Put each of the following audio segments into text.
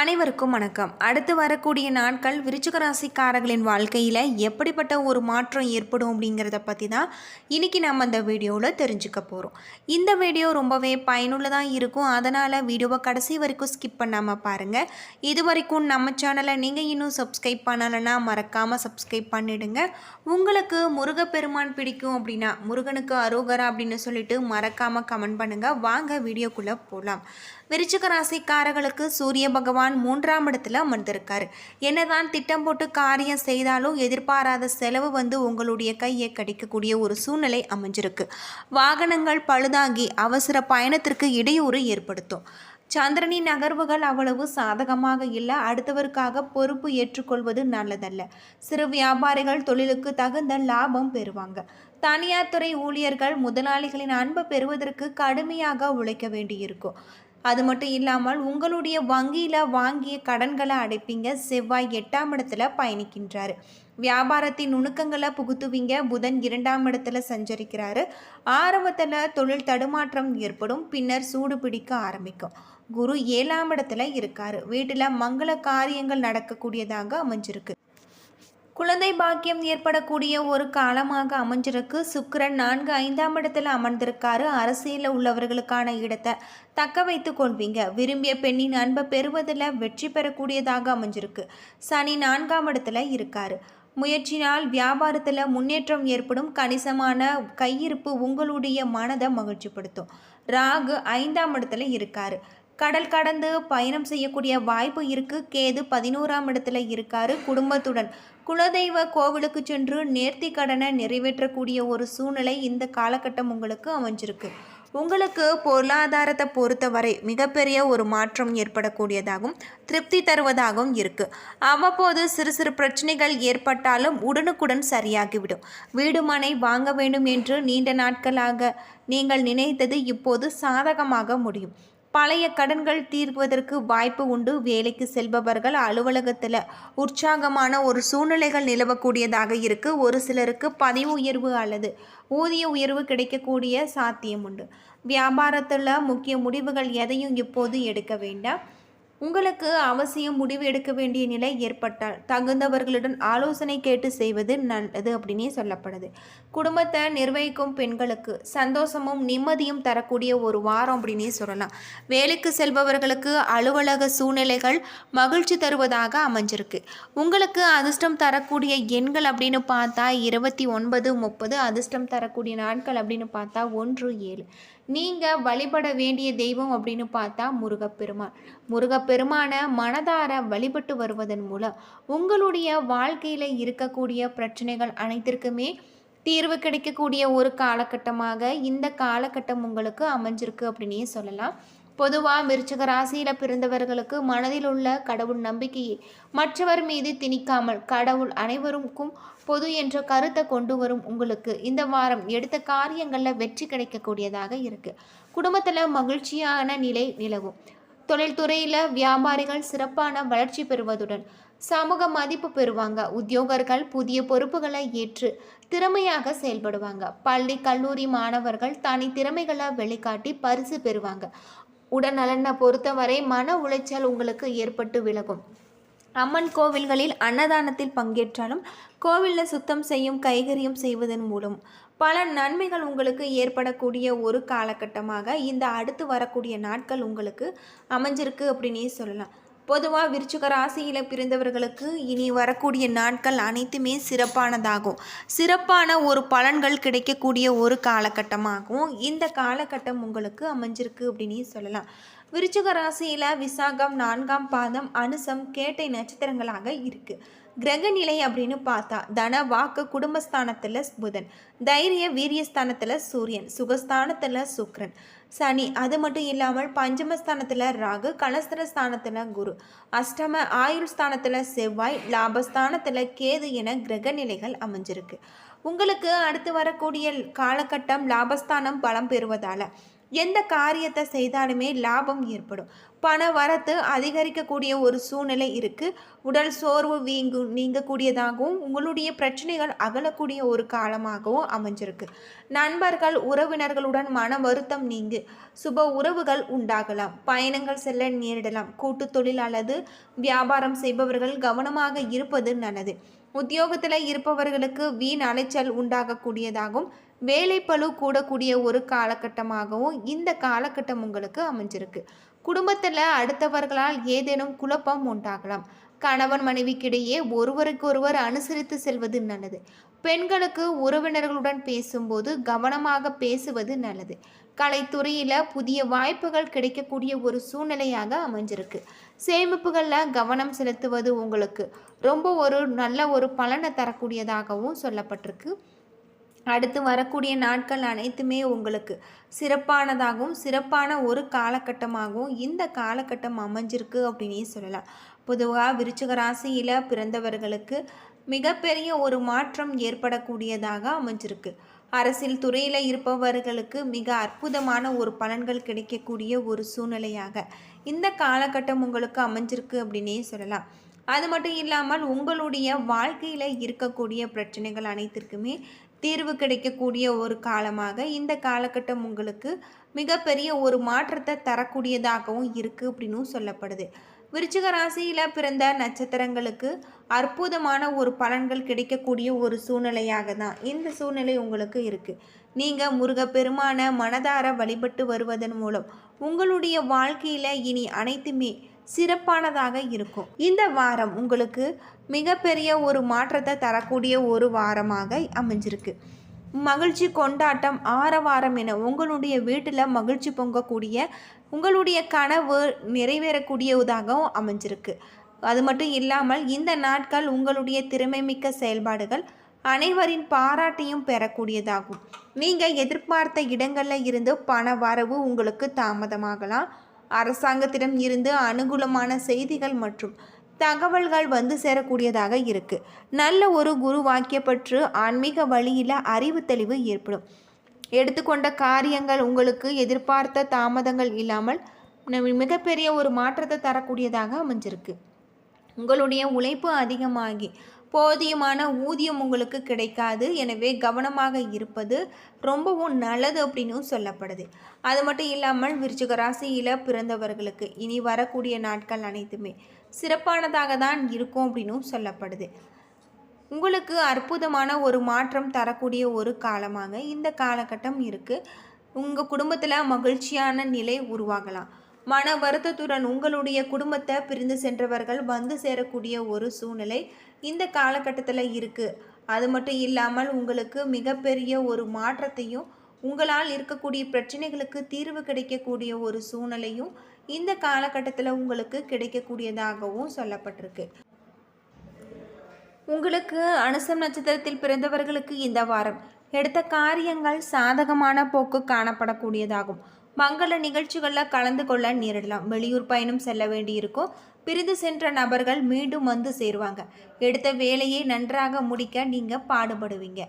அனைவருக்கும் வணக்கம். அடுத்து வரக்கூடிய நாட்கள் விருச்சிக ராசிக்காரர்களின் வாழ்க்கையில் எப்படிப்பட்ட ஒரு மாற்றம் ஏற்படும் அப்படிங்கிறத பற்றி தான் இன்றைக்கி நம்ம அந்த வீடியோவில் தெரிஞ்சுக்க போகிறோம் இந்த வீடியோ ரொம்பவே பயனுள்ளதாக இருக்கும். அதனால் வீடியோவை கடைசி வரைக்கும் ஸ்கிப் பண்ணாமல் பாருங்கள் இது வரைக்கும் நம்ம சேனலை நீங்கள் இன்னும் சப்ஸ்கிரைப் பண்ணலைன்னா மறக்காமல் சப்ஸ்கிரைப் பண்ணிடுங்க. உங்களுக்கு முருகப்பெருமான் பிடிக்கும் அப்படின்னா முருகனுக்கு அரோகரா அப்படின்னு சொல்லிட்டு மறக்காமல் கமெண்ட் பண்ணுங்கள் வாங்க வீடியோக்குள்ளே போகலாம் விருச்சிக ராசிக்காரர்களுக்கு சூரிய பகவான் மூன்றாம் இடத்துல அமர்ந்திருக்கார். என்னதான் திட்டம் போட்டு காரியம் செய்தாலும் எதிர்பாராத செலவு வந்து உங்களுடைய கையை கடிக்கக்கூடிய ஒரு சூழ்நிலை அமைஞ்சிருக்கு. வாகனங்கள் பழுதாகி அவசர பயணத்திற்கு இடையூறு ஏற்படுத்தும். சந்திரனின் நகர்வுகள் அவ்வளவு சாதகமாக இல்லை அடுத்தவருக்காக பொறுப்பு ஏற்றுக்கொள்வது நல்லதல்ல. சிறு வியாபாரிகள் தொழிலுக்கு தகுந்த லாபம் பெறுவாங்க. தனியார் துறை ஊழியர்கள் முதலாளிகளின் அன்பு பெறுவதற்கு கடுமையாக உழைக்க வேண்டியிருக்கும். அது மட்டும் இல்லாமல் உங்களுடைய வங்கியில் வாங்கிய கடன்களை அடைப்பீங்க. செவ்வாய் எட்டாம் இடத்துல பயணிக்கின்றார். வியாபாரத்தின் நுணுக்கங்களை புகுத்துவீங்க. புதன் இரண்டாம் இடத்துல சஞ்சரிக்கிறாரு. ஆரம்பத்தில் தொழில் தடுமாற்றம் ஏற்படும். பின்னர் சூடு பிடிக்க ஆரம்பிக்கும். குரு ஏழாம் இடத்துல இருக்காரு. வீட்டில் மங்கள காரியங்கள் நடக்கக்கூடியதாக அமைஞ்சிருக்கு. குழந்தை பாக்கியம் ஏற்படக்கூடிய ஒரு காலமாக அமைஞ்சிருக்கு. சுக்கரன் நான்கு ஐந்தாம் இடத்துல அமர்ந்திருக்காரு. அரசியலில் உள்ளவர்களுக்கான இடத்தை தக்க வைத்து கொள்வீங்க. விரும்பிய பெண்ணின் அன்பை பெறுவதில் வெற்றி பெறக்கூடியதாக அமைஞ்சிருக்கு. சனி நான்காம் இடத்துல இருக்காரு. முயற்சினால் வியாபாரத்தில் முன்னேற்றம் ஏற்படும். கணிசமான கையிருப்பு உங்களுடைய மனதை மகிழ்ச்சிப்படுத்தும். ராகு ஐந்தாம் இடத்துல இருக்காரு. கடல் கடந்து பயணம் செய்யக்கூடிய வாய்ப்பு இருக்குது கேது பதினோராம் இடத்துல இருக்காரு. குடும்பத்துடன் குலதெய்வ கோவிலுக்கு சென்று நேர்த்தி கடனை நிறைவேற்றக்கூடிய ஒரு சூழ்நிலை இந்த காலகட்டம் உங்களுக்கு அமைஞ்சிருக்கு. உங்களுக்கு பொருளாதாரத்தை பொறுத்தவரை மிகப்பெரிய ஒரு மாற்றம் ஏற்படக்கூடியதாகவும் திருப்தி தருவதாகவும் இருக்கு. அவ்வப்போது சிறு சிறு பிரச்சனைகள் ஏற்பட்டாலும் உடனுக்குடன் சரியாகிவிடும். வீடு மனை வாங்க வேண்டும் என்று நீண்ட நாட்களாக நீங்கள் நினைத்தது இப்போது சாதகமாக முடியும். பழைய கடன்கள் தீர்வதற்கு வாய்ப்பு உண்டு. வேலைக்கு செல்பவர்கள் அலுவலகத்தில் உற்சாகமான ஒரு சூழ்நிலைகள் நிலவக்கூடியதாக இருக்கு. ஒரு சிலருக்கு பதவி உயர்வு அல்லது ஊதிய உயர்வு கிடைக்கக்கூடிய சாத்தியம் உண்டு. வியாபாரத்தில் முக்கிய முடிவுகள் எதையும் இப்போது எடுக்க வேண்டாம். உங்களுக்கு அவசியம் முடிவு எடுக்க வேண்டிய நிலை ஏற்பட்டால் தகுந்தவர்களுடன் ஆலோசனை கேட்டு செய்வது நல்லது அப்படின்னே சொல்லப்படுது. குடும்பத்தை நிர்வகிக்கும் பெண்களுக்கு சந்தோஷமும் நிம்மதியும் தரக்கூடிய ஒரு வாரம் அப்படின்னே சொல்லலாம். வேலைக்கு செல்பவர்களுக்கு அலுவலக சூழ்நிலைகள் மகிழ்ச்சி தருவதாக அமைஞ்சிருக்கு. உங்களுக்கு அதிர்ஷ்டம் தரக்கூடிய எண்கள் அப்படின்னு பார்த்தா இருபத்தி ஒன்பது முப்பது அதிர்ஷ்டம் தரக்கூடிய நாட்கள் அப்படின்னு பார்த்தா ஒன்று ஏழு. நீங்கள் வழிபட வேண்டிய தெய்வம் அப்படின்னு பார்த்தா முருகப்பெருமான். பெருமான மனதார வழிபட்டு வருவதன் மூலம் உங்களுடைய வாழ்க்கையில் இருக்கக்கூடிய பிரச்சனைகள் அனைத்திற்குமே தீர்வு கிடைக்கக்கூடிய ஒரு காலகட்டமாக இந்த காலகட்டம் உங்களுக்கு அமைஞ்சிருக்கு அப்படின்னே சொல்லலாம். பொதுவாக மிருச்சக ராசியில் பிறந்தவர்களுக்கு மனதில் உள்ள கடவுள் நம்பிக்கையை மற்றவர் மீது திணிக்காமல் கடவுள் அனைவருக்கும் பொது என்ற கருத்தை கொண்டு வரும் உங்களுக்கு இந்த வாரம் எடுத்த காரியங்களில் வெற்றி கிடைக்கக்கூடியதாக இருக்குது குடும்பத்தில் மகிழ்ச்சியான நிலை நிலவும். தொழில்துறையில் வியாபாரிகள் சிறப்பான வளர்ச்சி பெறுவதுடன் சமூக மதிப்பு பெறுவாங்க. உத்தியோகர்கள் புதிய பொறுப்புகளை ஏற்று திறமையாக செயல்படுவாங்க. பள்ளி கல்லூரி மாணவர்கள் தனி திறமைகளை வெளிக்காட்டி பரிசு பெறுவாங்க. உடல்நலனை பொறுத்தவரை மன உளைச்சல் உங்களுக்கு ஏற்பட்டு விலகும். அம்மன் கோவில்களில் அன்னதானத்தில் பங்கேற்றாலும் கோவிலில் சுத்தம் செய்யும் கைகரியம் செய்வதன் மூலம் பல நன்மைகள் உங்களுக்கு ஏற்படக்கூடிய ஒரு காலகட்டமாக இந்த அடுத்து வரக்கூடிய நாட்கள் உங்களுக்கு அமைஞ்சிருக்கு அப்படின்னே சொல்லலாம். பொதுவாக விருச்சிக ராசியில் பிறந்தவர்களுக்கு இனி வரக்கூடிய நாட்கள் அனைத்துமே சிறப்பானதாகும். சிறப்பான ஒரு பலன்கள் கிடைக்கக்கூடிய ஒரு காலகட்டமாகவும் இந்த காலகட்டம் உங்களுக்கு அமைஞ்சிருக்கு அப்படின்னு சொல்லலாம். விருச்சிக ராசியில் விசாகம் நான்காம் பாதம் அனுசம் கேட்டை நட்சத்திரங்களாக இருக்குது கிரக நிலை அப்படின்னு பார்த்தா தன வாக்கு குடும்பஸ்தானத்தில் புதன். தைரிய வீரியஸ்தானத்தில் சூரியன். சுகஸ்தானத்தில் சுக்ரன். சனி அது மட்டும் இல்லாமல் பஞ்சமஸ்தானத்தில் ராகு கலஸ்தர ஸ்தானத்தில் குரு. அஷ்டம ஆயுள் ஸ்தானத்தில் செவ்வாய் லாபஸ்தானத்தில் கேது என கிரக நிலைகள் அமைஞ்சிருக்கு. உங்களுக்கு அடுத்து வரக்கூடிய காலகட்டம் லாபஸ்தானம் பலம் பெறுவதால் எந்த காரியத்தை செய்தாலுமே லாபம் ஏற்படும். பண வரத்து அதிகரிக்கக்கூடிய ஒரு சூழ்நிலை இருக்குது உடல் சோர்வு வீங்கு நீங்கக்கூடியதாகவும் உங்களுடைய பிரச்சனைகள் அகலக்கூடிய ஒரு காலமாகவும் அமைஞ்சிருக்கு. நண்பர்கள் உறவினர்களுடன் மன வருத்தம் நீங்கு. சுப உறவுகள் உண்டாகலாம். பயணங்கள் செல்ல நேரிடலாம். கூட்டு தொழில் அல்லது வியாபாரம் செய்பவர்கள் கவனமாக இருப்பது நல்லது. உத்தியோகத்தில் இருப்பவர்களுக்கு வீண் அலைச்சல் உண்டாகக்கூடியதாகவும் வேலைப்பளு கூடக்கூடிய ஒரு காலகட்டமாகவும் இந்த காலகட்டம் உங்களுக்கு அமைஞ்சிருக்கு. குடும்பத்தில் அடுத்தவர்களால் ஏதேனும் குழப்பம் உண்டாகலாம். கணவன் மனைவிக்கிடையே ஒருவருக்கொருவர் அனுசரித்து செல்வது நல்லது. பெண்களுக்கு உறவினர்களுடன் பேசும்போது கவனமாக பேசுவது நல்லது. கலைத்துறையில் புதிய வாய்ப்புகள் கிடைக்கக்கூடிய ஒரு சூழ்நிலையாக அமைஞ்சிருக்கு. சேமிப்புகளில் கவனம் செலுத்துவது உங்களுக்கு ரொம்ப ஒரு நல்ல ஒரு பலனை தரக்கூடியதாகவும் சொல்லப்பட்டிருக்கு. அடுத்து வரக்கூடிய நாட்கள் அனைத்துமே உங்களுக்கு சிறப்பானதாகவும் சிறப்பான ஒரு காலகட்டமாகவும் இந்த காலகட்டம் அமைஞ்சிருக்கு அப்படின்னே சொல்லலாம். பொதுவாக விருச்சிக ராசியில் பிறந்தவர்களுக்கு மிகப்பெரிய ஒரு மாற்றம் ஏற்படக்கூடியதாக அமைஞ்சிருக்கு. அரசியல் துறையில் இருப்பவர்களுக்கு மிக அற்புதமான ஒரு பலன்கள் கிடைக்கக்கூடிய ஒரு சூழ்நிலையாக இந்த காலகட்டம் உங்களுக்கு அமைஞ்சிருக்கு அப்படின்னே சொல்லலாம். அது மட்டும் இல்லாமல் உங்களுடைய வாழ்க்கையில் இருக்கக்கூடிய பிரச்சனைகள் அனைத்திற்குமே தீர்வு கிடைக்கக்கூடிய ஒரு காலமாக இந்த காலகட்டம் உங்களுக்கு மிகப்பெரிய ஒரு மாற்றத்தை தரக்கூடியதாகவும் இருக்குது அப்படின்னும் சொல்லப்படுது. விருச்சிக ராசியில் பிறந்த நட்சத்திரங்களுக்கு அற்புதமான ஒரு பலன்கள் கிடைக்கக்கூடிய ஒரு சூழ்நிலையாக தான் இந்த சூழ்நிலை உங்களுக்கு இருக்குது நீங்கள் முருகப்பெருமான மனதார வழிபட்டு வருவதன் மூலம் உங்களுடைய வாழ்க்கையில் இனி அனைத்துமே சிறப்பானதாக இருக்கும். இந்த வாரம் உங்களுக்கு மிகப்பெரிய ஒரு மாற்றத்தை தரக்கூடிய ஒரு வாரமாக அமைஞ்சிருக்கு. மகிழ்ச்சி கொண்டாட்டம் ஆரவாரம் என உங்களுடைய வீட்டில் மகிழ்ச்சி பொங்கக்கூடிய உங்களுடைய கனவு நிறைவேறக்கூடியதாகவும் அமைஞ்சிருக்கு. அது மட்டும் இல்லாமல் இந்த நாட்கள் உங்களுடைய திறமை மிக்க செயல்பாடுகள் அனைவரின் பாராட்டையும் பெறக்கூடியதாகும். நீங்கள் எதிர்பார்த்த இடங்களில் இருந்து பண வரவு உங்களுக்கு தாமதமாகலாம். அரசாங்கத்திடம் இருந்து அனுகூலமான செய்திகள் மற்றும் தகவல்கள் வந்து சேரக்கூடியதாக இருக்குது நல்ல ஒரு குரு வாக்கியப்பற்று ஆன்மீக வழியில் அறிவு தெளிவு ஏற்படும். எடுத்துக்கொண்ட காரியங்கள் உங்களுக்கு எதிர்பார்த்த தாமதங்கள் இல்லாமல் மிகப்பெரிய ஒரு மாற்றத்தை தரக்கூடியதாக அமைஞ்சிருக்கு. உங்களுடைய உழைப்பு அதிகமாகி போதியமான ஊதியம் உங்களுக்கு கிடைக்காது. எனவே கவனமாக இருப்பது ரொம்பவும் நல்லது அப்படின்னு சொல்லப்படுது. அது மட்டும் இல்லாமல் விருச்சிக ராசியில் பிறந்தவர்களுக்கு இனி வரக்கூடிய நாட்கள் அனைத்துமே சிறப்பானதாக தான் இருக்கும் அப்படின்னும் சொல்லப்படுது. உங்களுக்கு அற்புதமான ஒரு மாற்றம் தரக்கூடிய ஒரு காலமாக இந்த காலகட்டம் இருக்குது உங்கள் குடும்பத்தில் மகிழ்ச்சியான நிலை உருவாகலாம். மன வருத்தத்துடன் உங்களுடைய குடும்பத்தை பிரிந்து சென்றவர்கள் வந்து சேரக்கூடிய ஒரு சூழ்நிலை இந்த காலகட்டத்தில் இருக்குது அது மட்டும் இல்லாமல் உங்களுக்கு மிகப்பெரிய ஒரு மாற்றத்தையும் உங்களால் இருக்கக்கூடிய பிரச்சனைகளுக்கு தீர்வு கிடைக்கக்கூடிய ஒரு சூழ்நிலையும் இந்த காலகட்டத்தில் உங்களுக்கு கிடைக்கக்கூடியதாகவும் சொல்லப்பட்டிருக்கு. உங்களுக்கு அனுசம் நட்சத்திரத்தில் பிறந்தவர்களுக்கு இந்த வாரம் எடுத்த காரியங்கள் சாதகமான போக்கு காணப்படக்கூடியதாகும். மங்கள நிகழ்ச்சிகளில் கலந்து கொள்ள நேரிடலாம். வெளியூர் பயணம் செல்ல வேண்டியிருக்கும். பிரிந்து சென்ற நபர்கள் மீண்டும் வந்து சேருவாங்க. எடுத்த வேலையை நன்றாக முடிக்க நீங்கள் பாடுபடுவீங்க.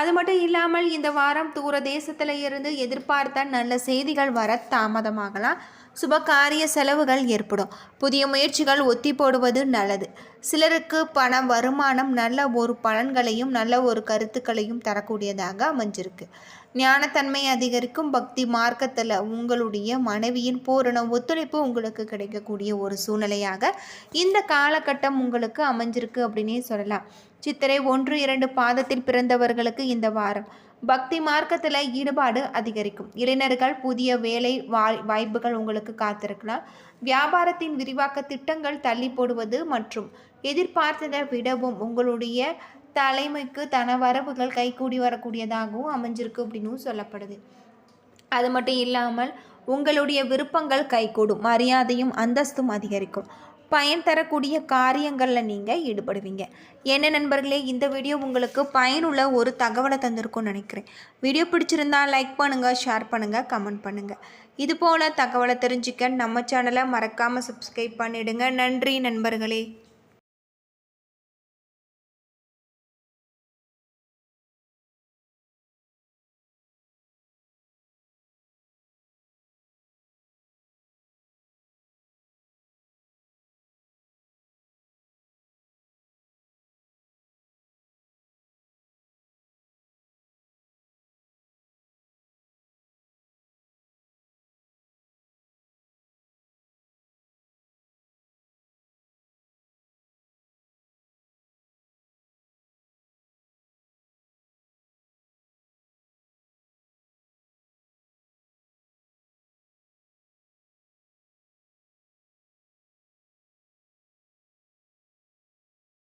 அது மட்டும் இல்லாமல் இந்த வாரம் தூர தேசத்தில் இருந்து எதிர்பார்த்த நல்ல செய்திகள் வர தாமதமாகலாம். சுபகாரிய செலவுகள் ஏற்படும். புதிய முயற்சிகள் ஒத்தி போடுவது நல்லது. சிலருக்கு பண வருமானம் நல்ல ஒரு பலன்களையும் நல்ல ஒரு கருத்துக்களையும் தரக்கூடியதாக அமைஞ்சிருக்கு. ஞானத்தன்மை அதிகரிக்கும் பக்தி மார்க்கத்தில் உங்களுடைய மனைவியின் பூரண ஒத்துழைப்பு உங்களுக்கு கிடைக்கக்கூடிய ஒரு சூழ்நிலையாக இந்த காலகட்டம் உங்களுக்கு அமைஞ்சிருக்கு அப்படின்னே சொல்லலாம். சித்திரை ஒன்று இரண்டு பாதத்தில் பிறந்தவர்களுக்கு இந்த வாரம். பக்தி மார்க்கத்தில் ஈடுபாடு அதிகரிக்கும். இளைஞர்கள் புதிய வேலை வாய் வாய்ப்புகள் உங்களுக்கு காத்திருக்கலாம். வியாபாரத்தின் விரிவாக்க திட்டங்கள் தள்ளி போடுவது மற்றும் எதிர்பார்த்ததை விடவும் உங்களுடைய தலைமைக்கு தன வரவுகள் கைகூடி வரக்கூடியதாகவும் அமைஞ்சிருக்கு அப்படின்னு சொல்லப்படுது. அது மட்டும் இல்லாமல் உங்களுடைய விருப்பங்கள் கைகூடும் மரியாதையும் அந்தஸ்தும் அதிகரிக்கும். பயன் தரக்கூடிய காரியங்களில் நீங்கள் ஈடுபடுவீங்க. என்ன நண்பர்களே இந்த வீடியோ உங்களுக்கு பயனுள்ள ஒரு தகவலை தந்திருக்கும்னு நினைக்கிறேன். வீடியோ பிடிச்சிருந்தா லைக் பண்ணுங்கள் ஷேர் பண்ணுங்கள் கமெண்ட் பண்ணுங்கள் இது போல் தகவலை தெரிஞ்சுக்க நம்ம சேனலை மறக்காமல் சப்ஸ்கிரைப் பண்ணிவிடுங்க நன்றி நண்பர்களே.